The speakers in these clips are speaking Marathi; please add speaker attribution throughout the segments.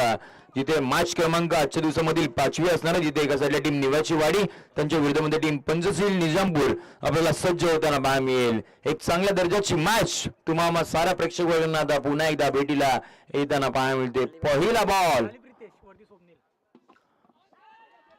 Speaker 1: अ, जिथे मॅच क्रमांक आजच्या दिवसामधील पाचवी असणार जिथे एका साईडला टीम निवाची वाडी त्यांच्या विरुद्धमध्ये टीम पंचशील निजामपूर. आपल्याला सज्ज होताना पाहायला मिळेल. एक चांगल्या दर्जाची मॅच तुम्हाला साऱ्या प्रेक्षक वर्गांना आता पुन्हा एकदा भेटीला येताना पाहायला मिळते. पहिला बॉल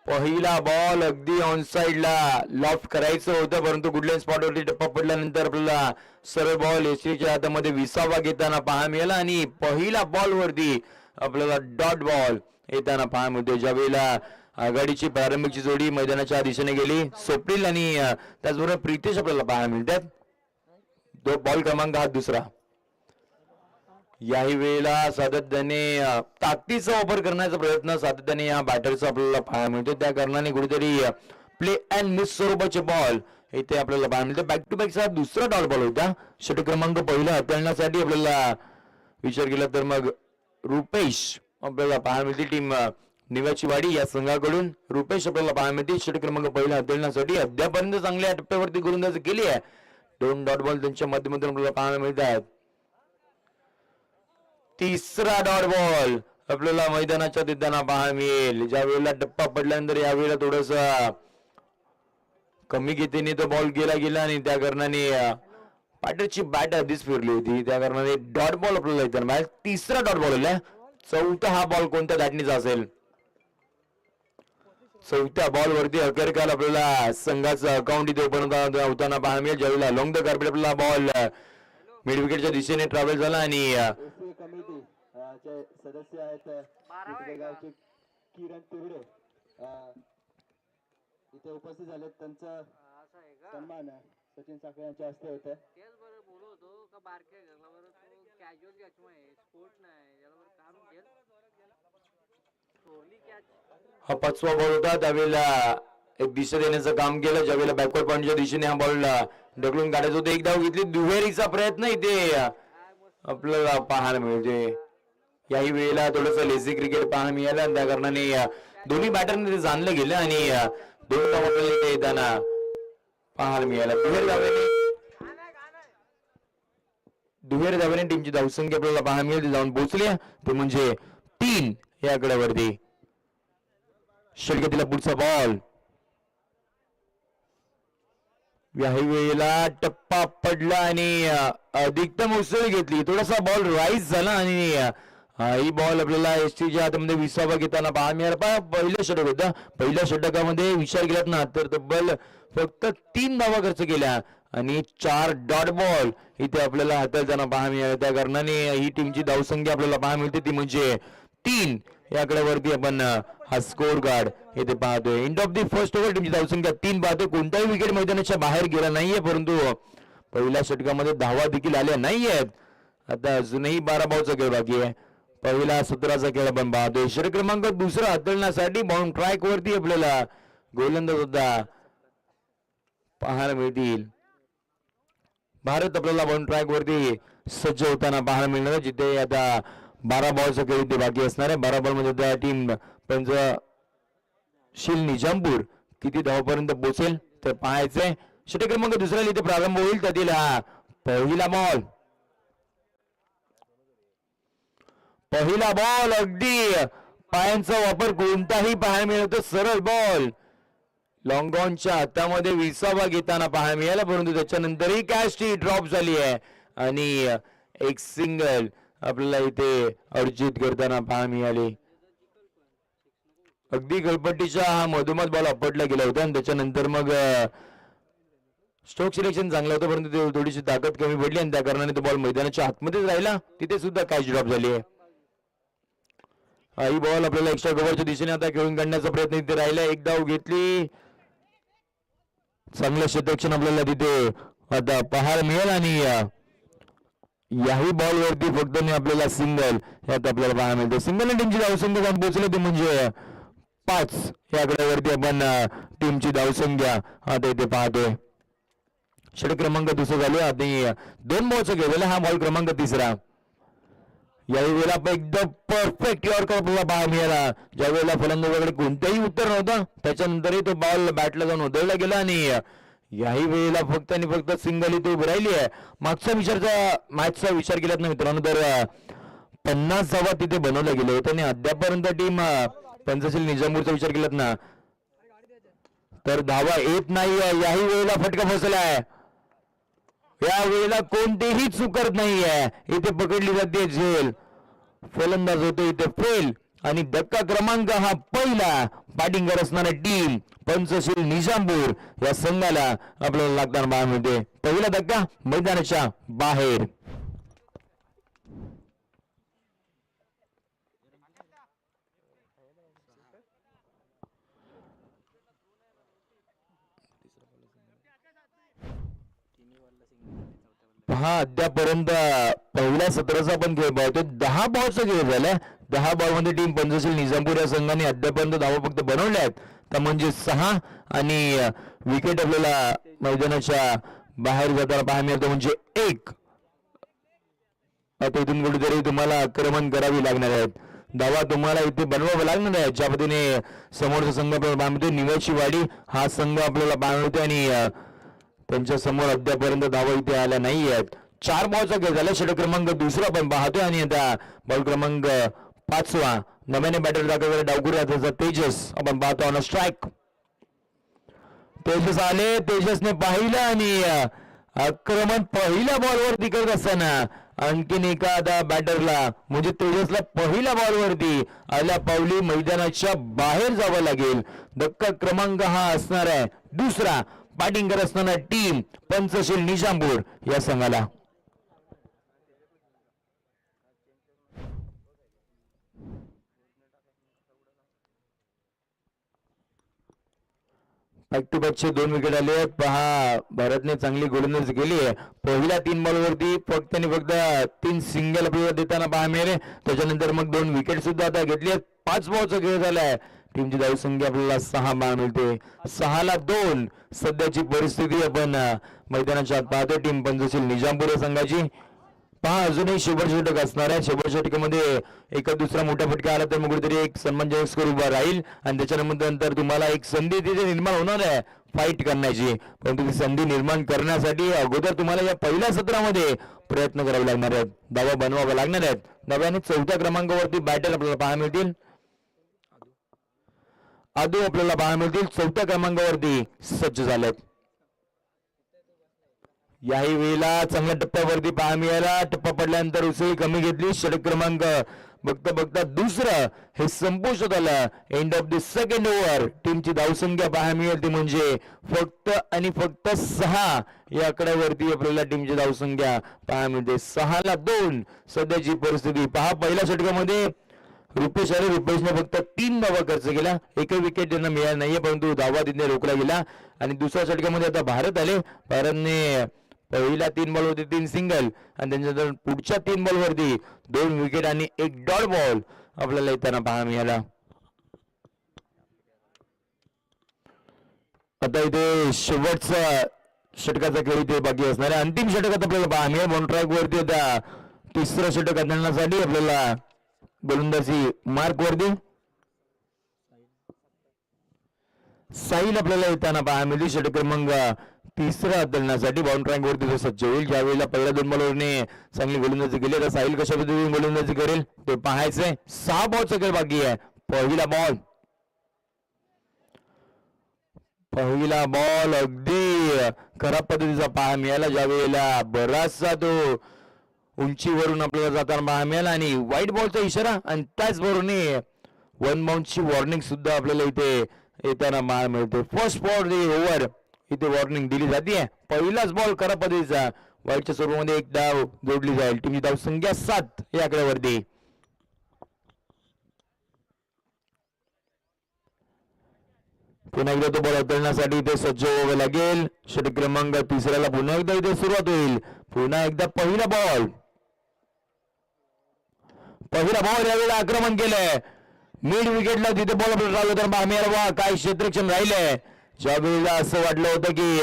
Speaker 1: पहिला बॉल अगदी ऑन ला लॉफ्ट करायचं होतं परंतु कुठल्याही स्पॉटवरती टप्पा पडल्यानंतर आपल्याला सरळ बॉल एसटीच्या हातामध्ये विसावा घेताना पाहायला मिळाला. आणि पहिला बॉल वरती आपल्याला डॉट बॉल येताना पाहायला मिळते ज्यावेळेला आघाडीची प्रारंभिकची जोडी मैदानाच्या दिशेने गेली स्वप्नील आणि त्याचबरोबर प्रितेश आपल्याला पाहायला मिळतात. तो बॉल क्रमांक हा दुसरा. याही वेळेला सातत्याने ताकदीचा वापर करण्याचा प्रयत्न सातत्याने या बॅटरचा आपल्याला पाहायला मिळतो त्या कारणाने कुठेतरी प्ले अँड मिस स्वरूपाचे बॉल इथे आपल्याला पाहायला मिळते बॅक टू बॅकचा दुसरा डॉट बॉल होता. षटक क्रमांक पहिला हाताळण्यासाठी आपल्याला विचार केला तर मग रुपेश आपल्याला पाहायला मिळते टीम निवाची वाडी या संघाकडून. रुपेश आपल्याला पाहायला मिळते षटक क्रमांक पहिला हाताळण्यासाठी अद्यापर्यंत चांगल्या टप्प्यावरती गोलंदाजी केली आहे. दोन डॉट बॉल त्यांच्या माध्यमातून आपल्याला पाहायला मिळतात. तिसरा डॉट बॉल आपल्याला मैदानाच्या देताना पाहायला मिळेल. ज्या वेळेला टप्पा पडल्यानंतर यावेळेला थोडस कमी गतीने तो बॉल गेला गेला आणि त्या कारणाने पॅटरची बॅट आधीच फिरली होती. त्या कारणाने डॉट बॉल आपल्याला येताना मिळाला. तिसरा डॉट बॉल आला. चौथा हा बॉल कोणत्या दाटणीचा असेल? चौथ्या बॉल वरती अखेरकाल आपल्याला संघाचं अकाउंट इथे ओपन होताना पाहायला मिळेल ज्यावेळेला लॉंग द कार्पेट आपला बॉल मिड विकेटच्या दिशेने ट्रॅव्हल झाला. आणि
Speaker 2: सदस्य आहेत किरण तिवडे इथे उपस्थित झालेत त्यांचं सन्मान सचिन साखरे यांच्या हस्ते होतं.
Speaker 3: होतो का बारक्या बरं तो कॅज्युअल कॅच आहे स्पोर्ट नाही याला बरं काम घेल चोरली कॅच
Speaker 1: हा पाचवा बॉल होता त्यावेळेला एक दिशा देण्याचं काम केलं ज्यावेळेला बॅकवर्ड पॉईंटच्या दिशेने हा बॉल ढकलून काढायचा होता. एक धाव घेतली दुहेरीचा प्रयत्न इथे आपल्याला पाहायला मिळते. याही वेळेला थोडस लेझी क्रिकेट पाहायला मिळालं आणि त्या कारणाने दोन्ही बॅटरने ते जाणलं गेलं आणि दोन धाव आपल्याला येताना पाहायला मिळालं. दुहेरी धावेने दुहेरी धावेने टीमची धावसंख्या आपल्याला पाहायला मिळेल. ती जाऊन पोहोचली. ते म्हणजे तीन या आकड्यावरती. षटगतीला पुढचा बॉल याही वेळेला टप्पा पडला आणि अधिकतम उसळ घेतली. थोडासा बॉल राईज झाला आणि ही बॉल आपल्याला एस टीच्या हातामध्ये विसावा घेताना पहा मिळाला. पहा पहिलं षटक होतं. पहिल्या षटकामध्ये विचार केलात ना तर तब्बल फक्त तीन धावा खर्च केल्या. आणि चार डॉट बॉल इथे आपल्याला हाताळताना पाहा मिळाला. त्या कारणाने ही टीमची धावसंख्या आपल्याला पाहा मिळते. ती म्हणजे तीन. याकडे वरती आपण हा स्कोर गार्ड इथे पाहतोय. End of the first over टीमची धावसंख्या तीन पाहतोय. कोणताही विकेट मैदानाच्या बाहेर गेला नाहीये परंतु पहिल्या षटकामध्ये धावा देखील आल्या नाहीयेत. आता अजूनही बारा बॉलचा खेळ बाकी आहे. पहिला सतराचा खेळ आपण पाहतोय. षटक क्रमांक दुसरा हाताळण्यासाठी बाउंड ट्रॅक वरती आपल्याला गोलंदाज सुद्धा पाहायला मिळतील. भारत आपल्याला वन ट्रॅक वरती सज्ज होताना पाहायला मिळणार आहे, जिथे आता बारा बॉलचा खेळ इथे बाकी असणार आहे. बारा बॉलमध्ये त्या टीम पंच निजामपूर किती धावपर्यंत पोहोचेल तर पाहायचंय. षटक क्रमांक दुसऱ्या इथे प्रारंभ होईल. त्यातील हा पहिला बॉल पहिला बॉल अगदी पायांचा वापर कोणताही पाहायला मिळतो सरळ बॉल लॉंगॉनच्या हातामध्ये विसावा घेताना पाहायला मिळाला परंतु त्याच्यानंतरही कॅश टी ड्रॉप झाली आहे. आणि एक सिंगल आपल्याला इथे अर्जित करताना पाहायला मिळाले. अगदी गळपट्टीच्या हा मधोमध बॉल अपटला गेला होता आणि त्याच्यानंतर मग स्ट्रोक सिलेक्शन चांगलं होतं परंतु थोडीशी ताकद कमी पडली आणि त्या कारणाने तो बॉल मैदानाच्या आतमध्येच राहिला. तिथे सुद्धा कॅच ड्रॉप झाली आहे. ही बॉल आपल्याला एक्स्ट्रा कव्हरच्या दिशेने आता खेळून काढण्याचा प्रयत्न इथे राहिला. एक धाव घेतली. चांगलं क्षेत्रक्षण आपल्याला तिथे आता पाहायला मिळेल आणि याही बॉल वरती फक्त मी आपल्याला सिंगल यात आपल्याला पाहायला मिळते. सिंगल टीमची धावसंख्या जाऊन पोहोचले ते म्हणजे पाच. याकड्यावरती आपण टीमची धावसंख्या आता इथे पाहतोय. षटक क्रमांक दुसरं झाले. आणि दोन बॉलचा गेलेला हा बॉल क्रमांक तिसरा. याही वेळेला एकदम परफेक्ट यॉर्कर आपल्याला पाहायला मिळाला ज्या वेळेला फलंदाजाकडे कोणतंही उत्तर नव्हतं त्याच्यानंतरही तो बॉल बॅटला जाऊन उधळला गेला आणि याही वेळेला फक्त आणि फक्त सिंगल इथे उभी राहिली आहे. मागचा विचारचा मॅचचा विचार केलात ना मित्रांनो तर पन्नास धावा तिथे बनवल्या गेले होत्या आणि अद्यापर्यंत टीम पंचशील निजामपूरचा विचार केलात ना. तर धावा येत नाही याही वेळेला फटका बसलाय. या वेळेला कोणतीही चूक करत नाहीये. इथे पकडली जाते झेल फलंदाज होतो इथे फेल. आणि धक्का क्रमांक हा पहिला. पाठिंगा असणारा टीम पंचशील निजामपूर. या संघाला आपल्याला लागताना बाहेर मिळते पहिला धक्का मैदानाच्या बाहेर. हा अद्यापर्यंत पहिल्या सत्राचा पण खेळ पाहतोय. दहा बॉलचा खेळ झाला दहा बॉलमध्ये टीम पंचशील निजामपूर या संघाने अद्यापर्यंत धावा फक्त बनवल्या आहेत. तर म्हणजे सहा आणि विकेट आपल्याला मैदानाच्या बाहेर जाताना पाहायला मिळतो. म्हणजे एक. आता इथून कुठेतरी तुम्हाला आक्रमण करावी लागणार आहेत. धावा तुम्हाला इथे बनवावं लागणार आहे ज्या पद्धतीने समोरचा संघ आपल्याला पाहायला मिळतोय. निवाची वाडी हा संघ आपल्याला पाहायला मिळतोय. आणि त्यांच्यासमोर अद्यापर्यंत धावा इथे आल्या नाही आहेत. चार बॉलचा खेळ झाला. षटक क्रमांक दुसरा पण पाहतोय आणि आता बॉल क्रमांक पाचवा. नव्याने बॅटर दाखवलेला डावकुरी तेजस. आपण पाहतो ऑन स्ट्राईक तेजस आले. तेजसने पाहिलं आणि आक्रमण पहिल्या बॉलवरती करत असताना आणखीन एका आता बॅटरला म्हणजे तेजसला पहिल्या बॉलवरती आल्या पावली मैदानाच्या बाहेर जावं लागेल. धक्का क्रमांक हा असणार आहे. दुसरा बॅटिंग करत असताना टीम पंचशील निजामपूर या संघाला. बॅक टू बॅकचे दोन विकेट आले आहेत. पहा भारतने चांगली गोलंदाजी केली आहे. पहिल्या तीन बॉलवरती फक्त आणि फक्त तीन सिंगल देताना पहा मिळेल. त्याच्यानंतर मग दोन विकेट सुद्धा आता घेतली आहेत. पाच बॉलचा खेळ झालाय. टीमची धावसंख्या आपल्याला सहा बाण मिळते. सहाला दोन. सध्याची परिस्थिती आपण मैदानाच्या आत पाहतो टीम पंचशील निजामपूर संघाची. पहा अजूनही शेवट षटक असणार आहे शेवट षटकामध्ये एका दुसरा मोठा फटका आला तर मग कुठेतरी एक सन्मानजनक स्कोर उभा राहील. आणि त्याच्यानंतर तुम्हाला एक संधी तिथे निर्माण होणार आहे फाईट करण्याची. परंतु ती संधी निर्माण करण्यासाठी अगोदर तुम्हाला या पहिल्या सत्रामध्ये प्रयत्न करावे लागणार आहेत. दावा बनवावा लागणार आहेत. दब्याने चौथ्या क्रमांकावरती बॅटर आपल्याला पाहायला मिळतील. आदू आपल्याला पाहायला मिळतील. चौथ्या क्रमांकावरती सज्ज झालेत. याही वेळेला चांगल्या टप्प्यावरती पाहा मिळाला टप्पा पडल्यानंतर उसळी कमी घेतली. षटक क्रमांक बघता बघता दुसरं हे संपुष्टात आलं end of the second over टीमची धावसंख्या पाहा मिळेल ती म्हणजे फक्त आणि फक्त सहा या आकड्यावरती आपल्याला टीमची धावसंख्या पाहा मिळते. सहाला दोन. सध्याची परिस्थिती पहा. पहिल्या षटकामध्ये रुपेश आले रुपेशने फक्त तीन धावा खर्च केला. एकही विकेट त्यांना मिळाला नाहीये परंतु धावा तिथे रोखला गेला. आणि दुसऱ्या षटकामध्ये आता भारत आले. भारतने पहिला तीन बॉल होते तीन सिंगल आणि त्यांच्या पुढच्या तीन बॉलवरती दोन विकेट आणि एक डॉट बॉल आपल्याला येताना पाहायला मिळाला. आता इथे शेवटचा षटकाचा खेळ इथे बाकी असणार आहे. अंतिम षटकात आपल्याला पाहायला मिळेल. वन ट्रॅक वरती आता तिसरं षटक आणण्यासाठी आपल्याला गोलंदाजी मार्क वरती साईल आपल्याला येताना पाहायला मिळते षटक क्रमांक तिसरा हाताळण्यासाठी बाउंड रँक वरती तो सज्ज होईल ज्यावेळेला पहिल्या दोन बॉलवरने चांगली गोलंदाजी केली आता साईल कशा पद्धतीने गोलंदाजी करेल ते पाहायचंय. सहा बॉलचा खेळ बाकी आहे. पहिला बॉल पहिला बॉल अगदी खराब पद्धतीचा पाहायला मिळाला ज्या वेळेला. बराचसा तो उंचीवरून आपल्याला जाताना पाहायला मिळाला आणि व्हाईट बॉलचा इशारा आणि त्याचबरोबर वन बाउंडची वॉर्निंग सुद्धा आपल्याला इथे येताना माळ मिळते. फर्स्ट बॉल ओव्हर इथे वॉर्निंग दिली जाते. पहिलाच बॉल खरा पद्धतीचा व्हाईटच्या स्वरूपामध्ये एक डाव जोडली जाईल. टीमची धाव संख्या सात या आकड्यावरती पुन्हा एकदा तो बॉल उतरण्यासाठी इथे सज्ज व्हावं लागेल. षटक क्रमांक तिसऱ्याला पुन्हा एकदा इथे सुरुवात होईल. पुन्हा एकदा पहिला बॉल पहिला बॉल यावेळेला आक्रमण केलंय. मिड विकेटला तिथे बॉल राहिलो तर बामेर वा काय क्षेत्रक्षण राहिले ज्या वेळेला असं वाटलं होतं की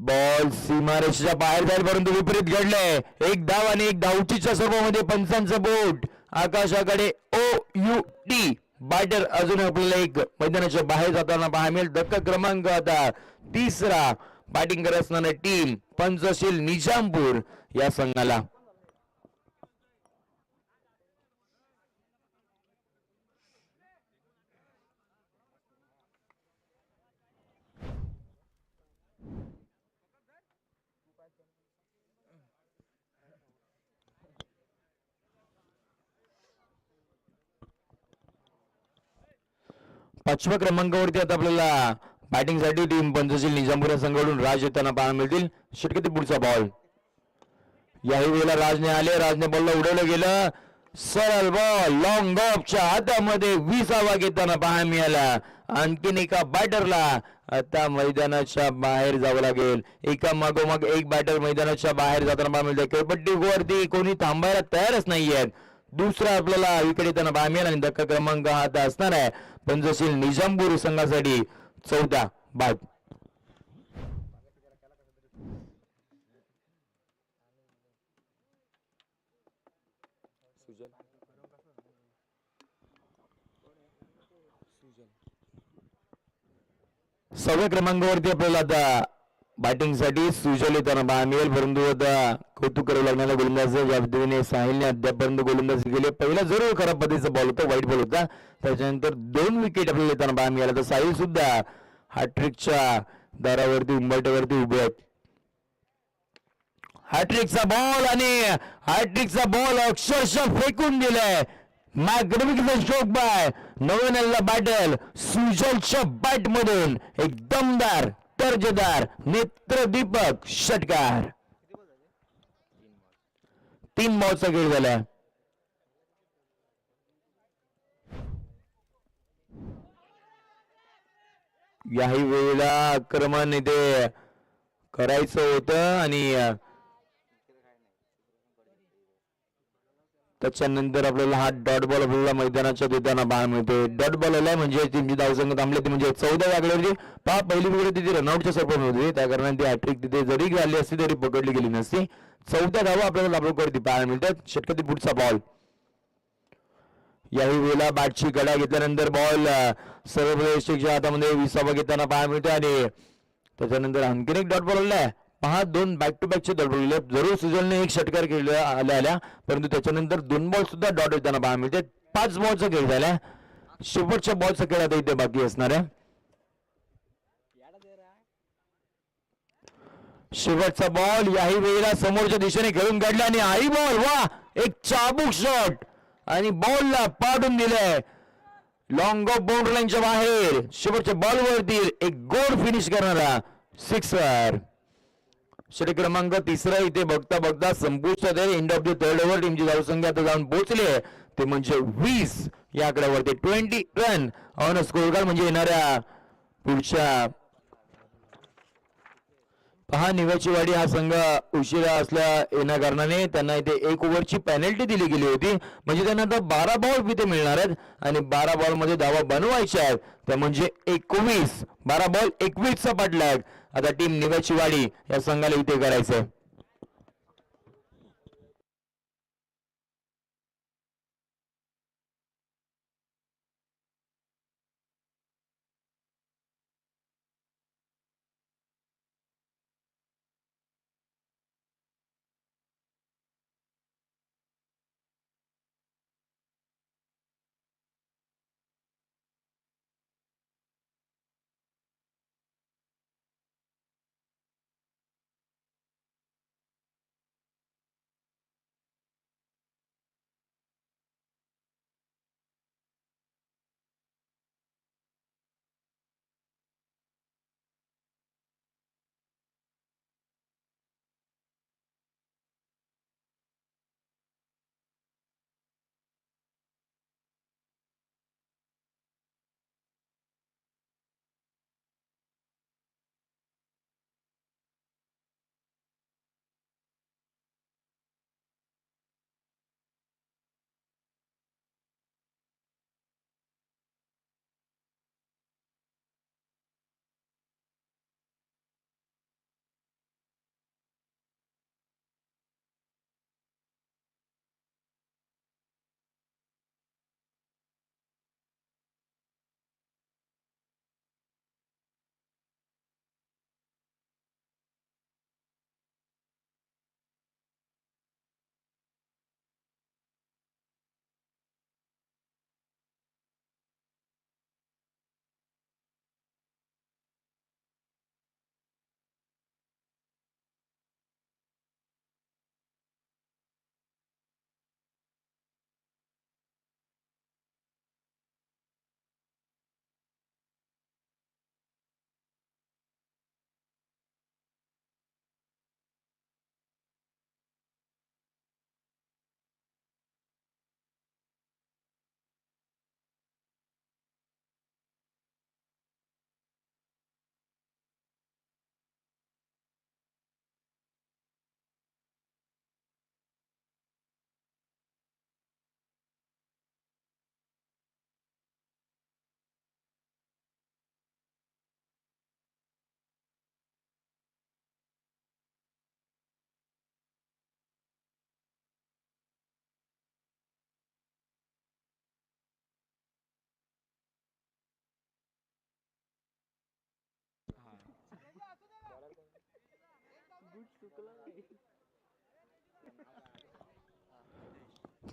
Speaker 1: बॉल सीमारेषेच्या बाहेर जाईल परंतु विपरीत घडलंय. एक धाव आणि एक धावचीच्या स्वरूपामध्ये पंचांचं बोट. आकाशाकडे ओ यू टी बॅटर अजून आपल्याला एक मैदानाच्या बाहेर जाताना पाहायला मिळेल धक्का क्रमांक आता तिसरा. बॅटिंग करत असणारा टीम पंचशील निजामपूर या संघाला. पाचव्या क्रमांकावरती आता आपल्याला बॅटिंगसाठी टीम पंचशील निजामपूर संघाकडून राज येताना पाहायला मिळतील. षटकती पुढचा बॉल याही वेळेला राजने आले. राजने बॉलला उडवलं गेलं. सरळ बॉल लॉंग ऑफच्या हातामध्ये विसावा घेताना पाहायला मिळाला. आणखीन एका बॅटरला आता मैदानाच्या बाहेर जावं लागेल. एका मागोमाग एक बॅटर मैदानाच्या बाहेर जाताना पाहायला मिळतं खेळपट्टी वरती कोणी थांबायला तयारच नाहीयेत. दुसरा आपल्याला इकडे येताना मिळाला आणि धक्का क्रमांक हा आता असणार आहे. पंचशील निजामपूर संघासाठी चौथा बाद. सहाव्या क्रमांकावरती आपल्याला आता बॅटिंगसाठी सुजल येताना पाहायला परंतु आता कौतुक करावं लागणारा गोलंदाज ज्या पद्धतीने साहिलने अद्यापर्यंत गोलंदाज केले. पहिला जरूर खराब पद्धतीचा बॉल होता. वाईट बॉल होता. त्याच्यानंतर दोन विकेट आपल्याला येताना पाहायला मिळाला. तर साहिल सुद्धा हॅट्रिकच्या दारावरती उंबरट्यावरती उभे आहेत. हॅट्रिकचा बॉल आणि हॅट्रिकचा बॉल अक्षरशः फेकून दिलाय. मॅग्निफिकंट स्ट्रोक बाय नवनल्ला बॅटल सुजलच्या बॅट मधून. एक दमदार दर्जेदार नेत्रदीपक षटकार. तीन बॉलचा खेळ झाला. याही वेळेला आक्रमण इथे करायचं होतं आणि त्याच्यानंतर आपल्याला हा डॉट बॉल आपल्याला मैदानाच्या देताना पाहायला मिळते डॉट बॉल आलाय म्हणजे टीमची धावसंख्या थांबले ती म्हणजे चौदा आकड्यावरती पहा पहिली विकेट तिथे रनआउटच्या स्वरूपात होती. त्या कारणाने ती हॅट्रिक तिथे जरी झाली असती तरी पकडली गेली नसती. चौदा धावा आपल्याला लाभवरती पाहायला मिळतात. षटकती पुढचा बॉल याही वेळेला बॅटची गडा घेतल्यानंतर बॉल सर्व प्रदेशच्या हातामध्ये विसावा घेताना पाहायला मिळते आणि त्याच्यानंतर आणखीन एक डॉट बॉल आलाय. पहा दोन बॅक टू बॅकचे डॉट बॉल जरूर सुजलने एक षटकार खेळले आल्या आल्या. परंतु त्याच्यानंतर दोन बॉल सुद्धा डॉट येताना पाहायला मिळते. पाच बॉलचा खेळ झाला शेवटच्या बॉलचा खेळ आता इथे बाकी असणार आहे. शेवटचा बॉल याही वेळेला समोरच्या दिशेने खेळून काढला आणि आई बॉल वा! एक चाबूक शॉट आणि बॉलला पाडून दिलंय. लॉंग ऑफ बाउंड्री लाईनच्या बाहेर. शेवटच्या बॉलवरती एक गोड फिनिश करणारा सिक्सर षटक क्रमांक तिसरा इथे बघता बघता संपुष्टात आहे end of the third over टीमची धावसंख्या आता जाऊन पोहोचली आहे. ते म्हणजे वीस. या आकड्यावरती twenty run on score card म्हणजे येणाऱ्या पुढच्या पहा निवाचीवाडी हा संघ उशिरा असल्या येण्या कारणाने त्यांना इथे एक ओव्हरची पेनल्टी दिली गेली होती. म्हणजे त्यांना आता बारा बॉल इथे मिळणार आहेत आणि बारा बॉलमध्ये धावा बनवायच्या आहेत. त्या म्हणजे एकोणीस बारा बॉल एकवीसचा पाठलाग. आता टीम निवाची वाडी या संघाला इथे करायचंय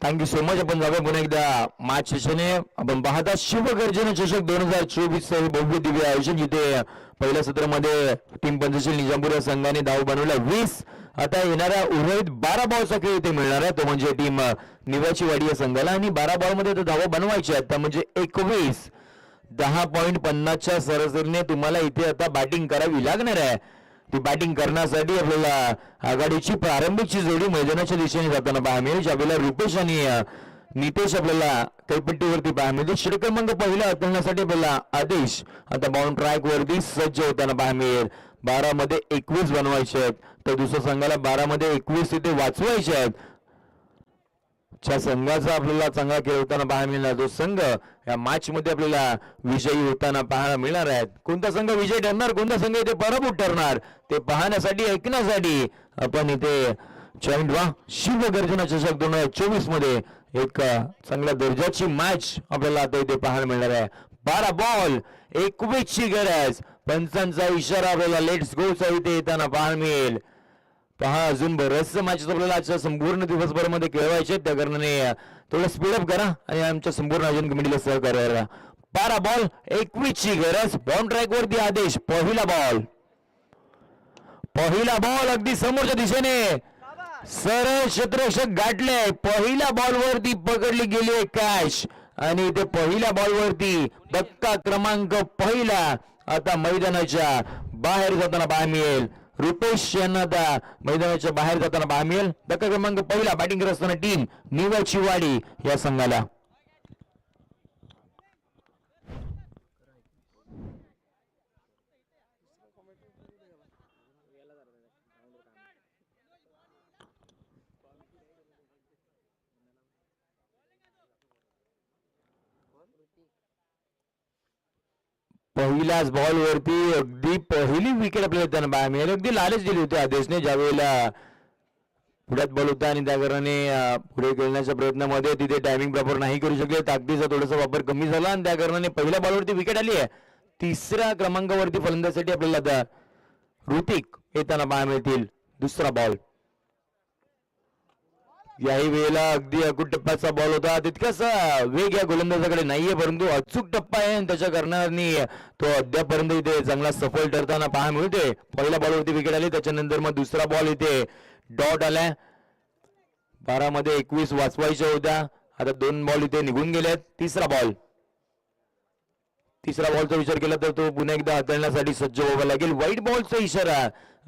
Speaker 1: थँक्यू सो मच आपण जाऊया पुन्हा एकदा मॅच चषने आपण पाहता शिवगर्जन चषक दोन हजार चोवीस भव्य दिव्य आयोजन. जिथे पहिल्या सत्रामध्ये टीम पंचशील निजामपूर या संघाने धाव बनवला. वीस आता येणाऱ्या उर्वरित बारा बॉलचा खेळ इथे मिळणार आहे. तो म्हणजे टीम निवाची वाडी या संघाला. आणि बारा बॉलमध्ये तर धावा बनवायच्या आहेत त्या म्हणजे एकवीस दहा पॉईंट पन्नासच्या सरासरीने तुम्हाला इथे आता बॅटिंग करावी लागणार आहे. ती बॅटिंग करण्यासाठी आपल्याला आघाडीची प्रारंभिकची जोडी मैदानाच्या दिशेने जाताना पाहायला मिळेल. ज्यावेळेला रुपेश आणि नितेश आपल्याला कैपट्टीवरती पाहायला मिळते षटक क्रमांक पहिला हाताळण्यासाठी आपल्याला आदेश आता बाउंड ट्रॅक वरती सज्ज होताना पाहायला मिळेल. बारा मध्ये एकवीस बनवायचे आहेत. तर दुसऱ्या संघाला बारामध्ये एकवीस तिथे वाचवायचे आहेत. च्या संघाचा आपल्याला चांगला खेळ होताना पाहायला मिळणार. जो संघ या मॅच मध्ये आपल्याला विजयी होताना पाहायला मिळणार आहेत. कोणता संघ विजयी ठरणार कोणता संघ इथे पराभूत ठरणार ते पाहण्यासाठी ऐकण्यासाठी आपण इथे जॉईंट व्हा. शिवगर्जना चषक दोन हजार चोवीसमध्ये एक चांगल्या दर्जाची मॅच आपल्याला आता इथे पाहायला मिळणार आहे. बारा बॉल एकवीस ची गरज पंचांचा इशारा आपल्याला लेट्स गो चा इथे येताना पाहायला मिळेल. पहा अजून बरंचसं मॅचेस आपल्याला आजच्या संपूर्ण दिवसभरामध्ये खेळवायचे त्या कारणाने थोडं स्पीडअप करा आणि आमच्या संपूर्ण आयोजन कमिटीला सहकार्य करा. बारा बॉल एकवीसची गरज. बॉन्ड ट्रॅक वरती आदेश. पहिला बॉल पहिला बॉल अगदी समोरच्या दिशेने. सरळ क्षेत्ररक्षक गाठले. पहिल्या बॉल वरती पकडली गेली आहे कॅश आणि ते पहिल्या बॉल वरती धक्का क्रमांक पहिला. आता मैदानाच्या बाहेर जाताना पाहायला मिळेल. रुपेश यांना त्या मैदानाच्या बाहेर जाताना पाहायला मिळेल धक्का क्रमांक पहिला बॅटिंग करत असताना टीम निवाची वाडी या संघाला. पहिल्याच बॉलवरती अगदी पहिली विकेट आपल्याला त्यांना बाया मिळाली. अगदी लालच दिली होती आदेशने ज्या वेळेला पुढ्यात बॉल होता आणि त्या कारणाने पुढे खेळण्याच्या प्रयत्नामध्ये तिथे टायमिंग प्रॉपर नाही करू शकले. ताकदीचा थोडासा वापर कमी झाला आणि त्या कारणाने पहिल्या बॉलवरती विकेट आली आहे. तिसऱ्या क्रमांकावरती फलंदाजसाठी आपल्याला आता ऋतिक येताना बाया मिळतील. दुसरा बॉल याही वेळेला अगदी अकूट टप्प्याचा बॉल होता. तितकासा वेग या गोलंदाजाकडे नाहीये परंतु अचूक टप्पा आहे. आणि त्याच्या कारणाने तो अद्यापर्यंत इथे चांगला सफल ठरताना पाहायला मिळते पहिल्या बॉलवरती विकेट आली. त्याच्यानंतर मग दुसरा बॉल इथे डॉट आलाय बारामध्ये एकवीस वाचवायच्या होत्या. आता दोन बॉल इथे निघून गेलेत. तिसरा बॉल तिसरा बॉलचा विचार केला तर तो पुन्हा एकदा हाताळण्यासाठी सज्ज व्हावा लागेल. व्हाईट बॉलचा इशारा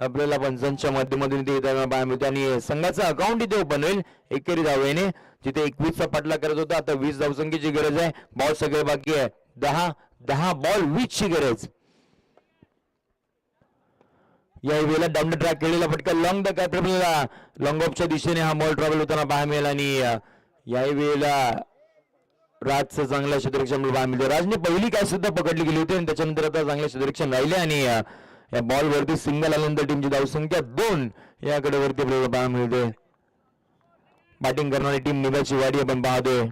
Speaker 1: आपल्याला पंचांच्या माध्यमातून इथे येताना पाहायला मिळतो. आणि संघाचा अकाउंट इथे ओपन होईल. एकेरी धावेने जिथे एकवीसचा पाठला करत होता. आता वीस धावसंख्येची गरज आहे. बॉल सगळे बाकी आहे. दहा दहा बॉल वीस ची गरज. या वेळेला डाऊन ट्रॅक केलेला फटका. लॉंग द कॅप लॉंग ऑफच्या दिशेने हा बॉल ट्रॅव्हल होताना पाहायला मिळेल. आणि याही वेळेला राजचं चांगलं क्षेत्ररक्षण बाळ मिळते. राजने पहिली काय सुद्धा पकडली गेली होती आणि त्याच्यानंतर आता चांगलं क्षेत्ररक्षण राहिले आणि या बॉल वरती सिंगल आल्यानंतर टीमची धावसंख्या दोन याकडे वरती आपल्याला पाहायला मिळते. बॅटिंग करणारी टीम निघाची वाडी आपण पाहतोय.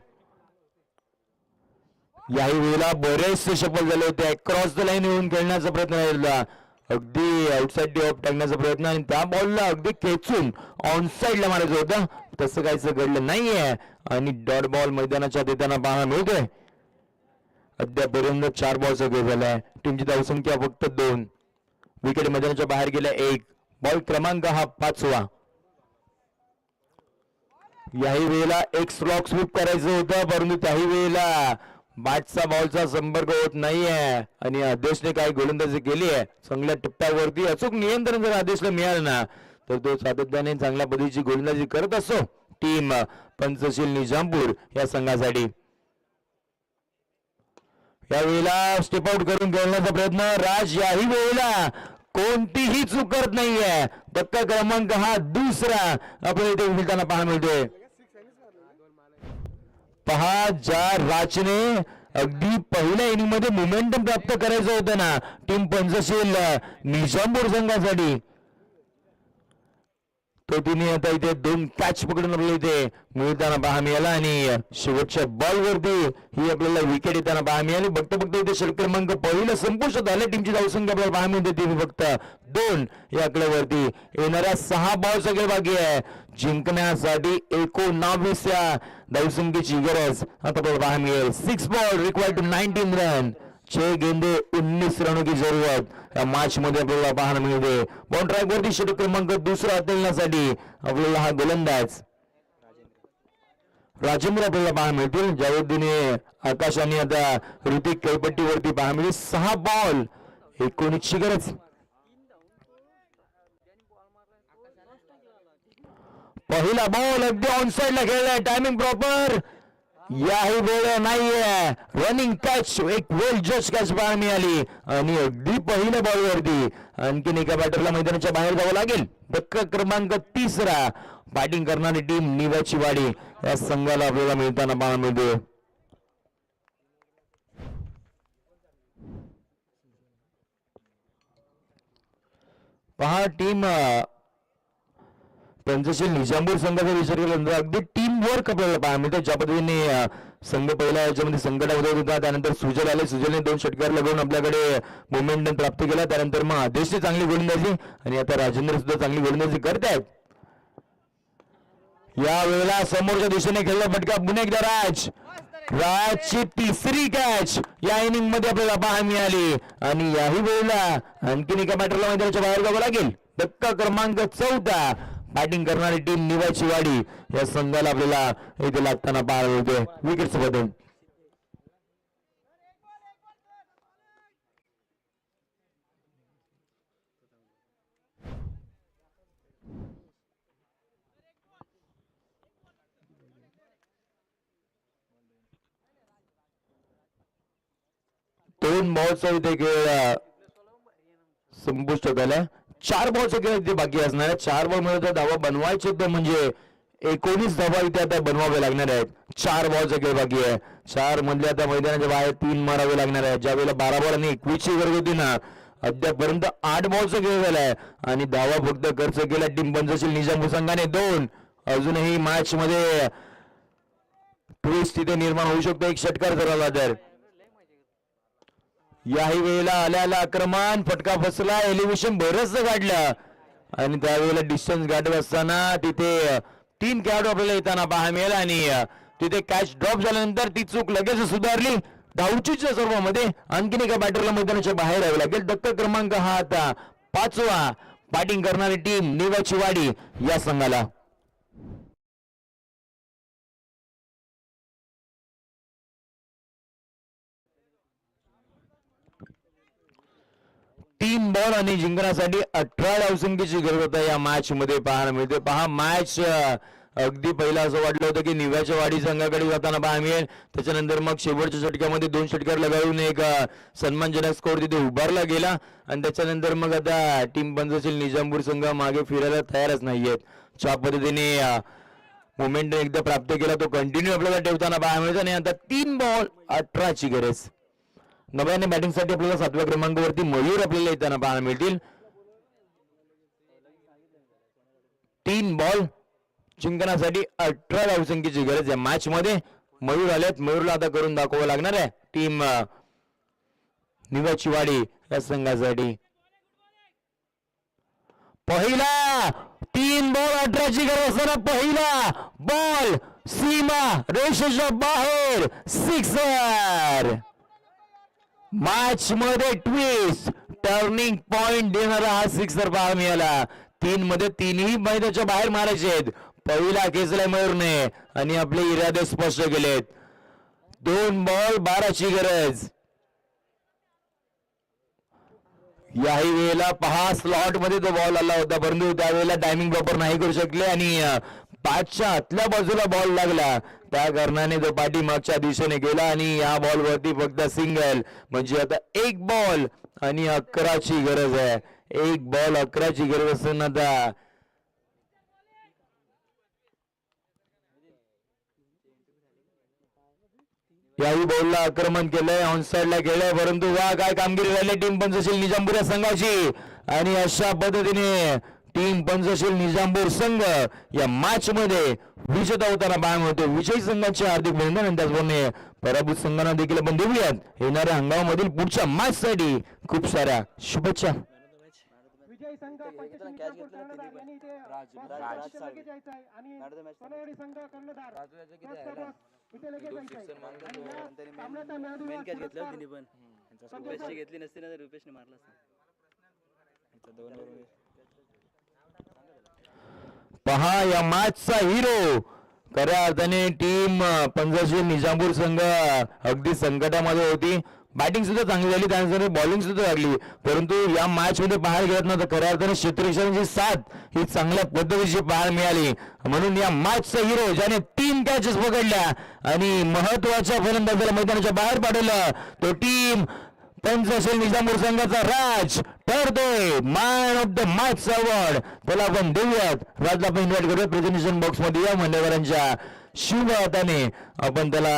Speaker 1: याही वेळेला बरेचसे सफल झाले होते. क्रॉस द लाईन येऊन खेळण्याचा प्रयत्न केला. अगदी आउटसाइड डे ऑफ टाकण्याचा प्रयत्न आणि त्या बॉलला अगदी खेचून ऑन ला मारायचं होतं. तसं काहीच घडलं नाहीये. आणि डॉट बॉल मैदानाच्या देताना पाहायला मिळतोय अद्यापर्यंत चार बॉलचा खेळ झालाय टीमची धावसंख्या फक्त दोन. विकेट मैदानाच्या बाहेर गेल्या एक. बॉल क्रमांक हा पाचवा. याही वेळेला एक स्लॉक स्वीप करायचं होतं परंतु त्याही वेळेला बॅटचा बॉलचा संपर्क होत नाहीये. आणि आदेशने काय गोलंदाजी केली आहे चांगल्या टप्प्यावरती अचूक नियंत्रण जर आदेशला मिळालं ना तर तो सातत्याने चांगल्या पद्धतीची गोलंदाजी करत असतो. टीम पंचशील निजामपूर या संघासाठी. या वेळेला स्टेप आउट करून खेळण्याचा प्रयत्न राज याही वेळेला कोणतीही चूक करत नाहीये. धक्का क्रमांक हा दुसरा आपल्याला इथे मिळताना पाहायला मिळतोय. पहा ज्या राजने अगदी पहिल्या इनिंगमध्ये मोमेंटम प्राप्त करायचं होतं ना टीम पंचशील निजामपूर संघासाठी. तो तिने आता इथे दोन कॅच पकडून आपल्याला इथे मिळताना पहा मिळाला आणि शेवटच्या बॉल वरती ही आपल्याला विकेट येताना पहा मिळाली बघता बघता इथे षटक क्रमांक पहिलं संपुष्ट झालं टीमची धावसंख्या आपल्याला पहा मिळते ती फक्त दोन या आकड्यावरती येणाऱ्या सहा बॉल सगळे बाकी आहे. जिंकण्यासाठी एकोणावीस या धावसंख्येची गरज. आता आपल्याला पहा मिळेल six ball required to nineteen run छे गेंदे उन्नीस रनों की जरूरत या मॅच मध्ये आपल्याला पाहायला मिळते. बॉल ट्रॅक वरती षटक क्रमांक दुसरा हाताळण्यासाठी आपल्याला हा गोलंदाज राजेंद्र आपल्याला पाहायला मिळतील. ज्यावरतीने आकाशाने आता ऋतिक खेळपट्टीवरती पाहायला मिळेल. सहा बॉल एकोणीसची गरज. पहिला बॉल अगदी ऑन ला खेळलाय. टायमिंग प्रॉपर याही वेळ नाहीये. रनिंग कॅच एक वेल जस्ट कॅच बाळ मिळाली. आणि अगदी पहिल्या बॉल वरती. आणखीन एका बॅटरला मैदानाच्या बाहेर जावं लागेल. धक्का क्रमांक तिसरा. बॅटिंग करणारी टीम निवाची वाडी. या संघाला आपल्याला मिळताना पाहायला मिळते. पहा टीम पंचशील निजामपूर संघाचा विचार केल्यानंतर अगदी टीम वर्क आपल्याला पाहा मिळतं म्हणजे ज्या पद्धतीने संघ पहिल्या याच्यामध्ये संकट उदय होता त्यानंतर सुजल आले. सुजलने दोन षटकार लगवून आपल्याकडे मोमेंटम प्राप्त केला. त्यानंतर मग आदेशची चांगली गोलंदाजी आणि आता राजेंद्र सुद्धा चांगली गोलंदाजी करतायत. या वेळेला समोरच्या दिशेने खेळला फटका पुन्हा एकदा राज. राजची तिसरी कॅच या इनिंगमध्ये आपल्याला पाहायला मिळाली. आणि याही वेळेला आणखीन एका मॅटरला मैदानाच्या बाहेर जावं लागेल. धक्का क्रमांक चौथा बॅटिंग करणारी टीम निवाची वाडी या संघाला आपल्याला इथे लागताना पाहायला मिळते. विकेट सोबत दोन बॉलचा इथे खेळ संपुष्ट झाला चार बॉलचा खेळ इथे बाकी असणार आहेत. चार बॉलमध्ये धावा बनवायचे तर म्हणजे एकोणीस धावा इथे आता बनवावे लागणार आहेत. चार बॉलचा खेळ बाकी आहे. चार मधले आता मैदानाच्या बाहेर तीन मारावे लागणार आहे ज्यावेळेला बारा बॉल आणि एकवीसची गरज होती ना अद्यापर्यंत आठ बॉलचा खेळ झालाय. आणि धावा फक्त खर्च केला टीम पंचशील निजाम संघाने दोन. अजूनही मॅच मध्ये ट्विस्ट तिथे निर्माण होऊ शकतो. एक षटकार जर तर. याही वेळेला आल्याला आक्रमण फटका फसला एलिव्हेशन बरंच काढलं. आणि त्यावेळेला डिस्टन्स गाठत असताना तिथे तीन खेळाडू आपल्याला येताना पाहायला मिळाला आणि तिथे कॅच ड्रॉप झाल्यानंतर ती चूक लगेच सुधारली. धावचीच्या सर्वांमध्ये आणखीन एका बॅटरला मैदानाच्या बाहेर यावं लागेल. दत्त क्रमांक हा आता पाचवा बॅटिंग करणारी टीम निवाची वाडी या संघाला. तीन बॉल आणि जिंकण्यासाठी अठरा धावसंख्येची गरज होता या मॅच मध्ये पाहायला मिळते. पहा मॅच अगदी पहिला असं वाटलं होतं की निव्याच्या वाडी संघाकडे जाताना पाहायला मिळेल. त्याच्यानंतर मग शेवटच्या षटकामध्ये दोन षटकार लगावून एक सन्मानजनक स्कोर तिथे उभारला गेला. आणि त्याच्यानंतर मग आता टीम पंचशील निजामपूर संघ मागे फिरायला तयारच नाहीयेत ज्या पद्धतीने मोमेंट एकदा प्राप्त केला तो कंटिन्यू आपल्याला ठेवताना पाहायला मिळतो. आणि आता तीन बॉल अठराची गरज. नव्याने बॅटिंगसाठी आपल्याला सातव्या क्रमांकावरती मयूर आपल्याला येताना पाहायला मिळतील. तीन बॉल जिंकण्यासाठी अठरा धावसंख्येची गरज आहे. मॅच मध्ये मयूर आलेत. मयूरला आता करून दाखवावं लागणार आहे. टीम निवाची वाडी या संघासाठी. पहिला तीन बॉल अठराची गरज असताना पहिला बॉल सीमा रेषेच्या बाहेर. सिक्सर मॅच मध्ये ट्विस्ट टर्निंग पॉइंट देणारा हा सिक्सर पाहायला मिळाला. तीन मध्ये तीनही मैदानाच्या बाहेर मारायचे आहेत. पहिला खेचलाय मयूरने आणि आपले इरादे स्पष्ट केलेत. दोन बॉल बाराची गरज. याही वेळेला पहा स्लॉटमध्ये तो बॉल आला होता परंतु त्यावेळेला टायमिंग प्रॉपर नाही करू शकले आणि पाचच्या आतल्या बाजूला बॉल लागला. त्या कारणाने तो पाठीमागच्या दिशेने गेला आणि या बॉल वरती फक्त सिंगल म्हणजे आता एक बॉल आणि अकराची गरज आहे. एक बॉल अकराची गरज असताना आता याही बॉलला आक्रमण केलंय ऑन ला केलंय परंतु वा काय कामगिरी झाली टीम पंचशील निजामपूर या संघाची. आणि अशा पद्धतीने टीम पंचशील निजामपूर संघ या मॅच मध्ये विजेता होताना पाहायला मिळतो विजयी संघाचे हार्दिक अभिनंदन आणि त्याचप्रमाणे पराभूत संघांना देखील आपण देऊयात. येणाऱ्या हंगामामधील पुढच्या मॅच साठी खूप साऱ्या शुभेच्छा.
Speaker 4: विजय संघ आणि संघ कर्णधार.
Speaker 5: घेतली नसती ना तर रुपेशने मारला
Speaker 1: पहा या मॅचचा हिरो खऱ्या अर्थाने टीम पंजाबशी निजामपूर संघ अगदी संकटामध्ये होती. बॅटिंग सुद्धा चांगली झाली त्यानंतर बॉलिंग सुद्धा लागली. परंतु या मॅच मध्ये पाहायला गेलात ना तर खऱ्या अर्थाने क्षेत्ररक्षणाची साथ ही चांगल्या पद्धतीची पाहायला मिळाली. म्हणून या मॅचचा हिरो ज्याने तीन कॅचेस पकडल्या आणि महत्त्वाच्या फलंदाजाला मैदानाच्या बाहेर पाठवलं तो टीम पंचशील निजामपूर संघाचा राज ठरतोय man of the match award त्याला आपण देऊयात. राजला आपण इन्व्हाइट करूया प्रेझेंटेशन बॉक्समध्ये या मंडळकरांच्या शुभ हाताने आपण त्याला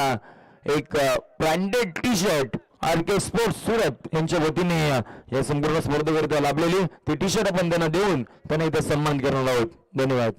Speaker 1: एक branded T shirt R K sports Surat यांच्या वतीने या संपूर्ण स्पर्धेकरिता लाभलेली. ती टी शर्ट आपण त्यांना देऊन त्यांना इथं सन्मान करणार आहोत. धन्यवाद.